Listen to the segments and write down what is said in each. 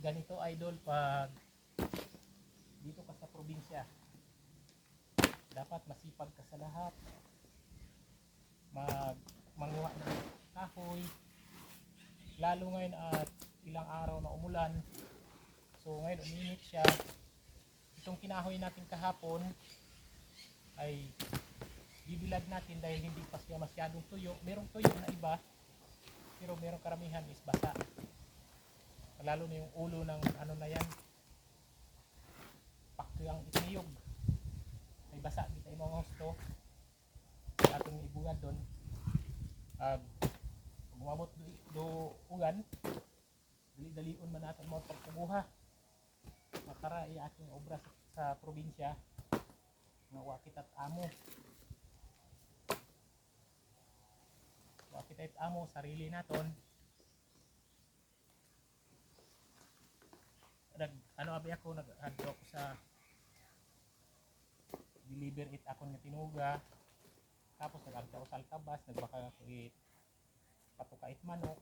ganito idol pag dito ka sa probinsya dapat masipag ka sa lahat. Mag manguha ng kahoy lalo ngayon at ilang araw na umulan. So ngayon uminit siya. Itong kinahoy natin kahapon ay bibilad natin dahil hindi pa siya masyadong tuyo. Merong tuyo na iba pero merong karamihan is basa lalo na yung ulo ng ano na yan. Pakyang itiniyog may basa kita yung mga gusto atong ibungad doon. Uh, gumamot do, do ugan dali-dalion man natin mga pagkubuha makara i ating obra sa, sa probinsya. Nga wakit at amo. Wakit at amo sarili naton nag ano abi ako nag adto sa deliver it ako nga tinuga. Tapos nag-agta ako sa altabas nagbaka ako it patukait manok.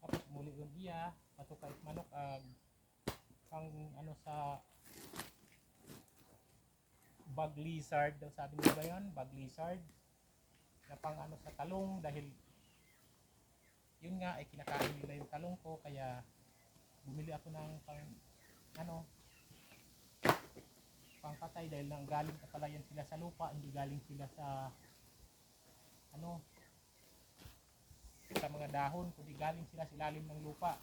Tapos muli yung iya patukait manok ag pang ano sa bag lizard daw sabi nila ba yun? Bag lizard. Na pang ano sa talong dahil yun nga ay kinakain nila yung talong ko kaya bumili ako ng pang ano pangpatay dahil nang galing ka pala yan sila sa lupa hindi galing sila sa ano sa mga dahon kundi galing sila sa ilalim ng lupa.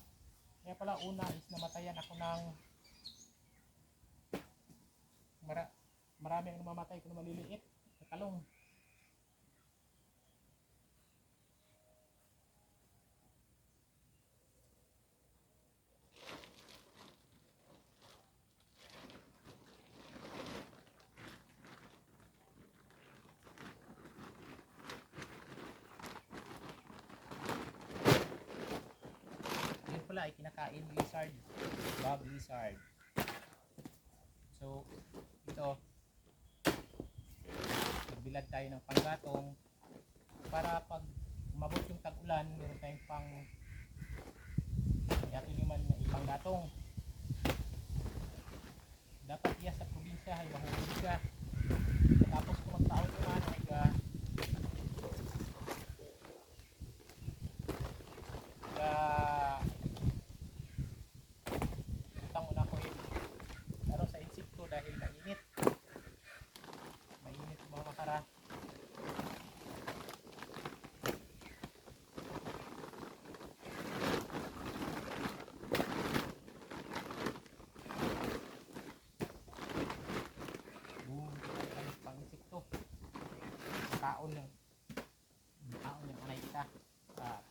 Kaya pala una is namatayan ako ng mara, marami ang namamatay kung maliliit sa talong yun pala ay kinakain lizard bog lizard so ito. Nagbilad tayo ng panggatong. Para pag umabot yung tag-ulan meron tayong pang yato naman na ibang gatong dapat iya sa probinsya ay mahulog ka tapos kung magtaon naman ay ka ka utang una ko yun pero sa insekto dahil mainit mainit yung mga makara boom tayo pang insekto taon yung taon yung anay kita ah.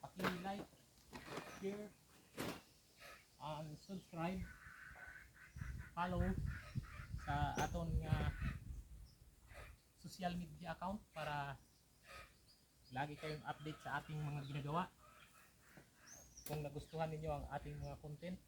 Paki-like, share, and subscribe, follow sa aton nga social media account para lagi kayong update sa ating mga ginagawa. Kung nagustuhan ninyo ang ating mga content,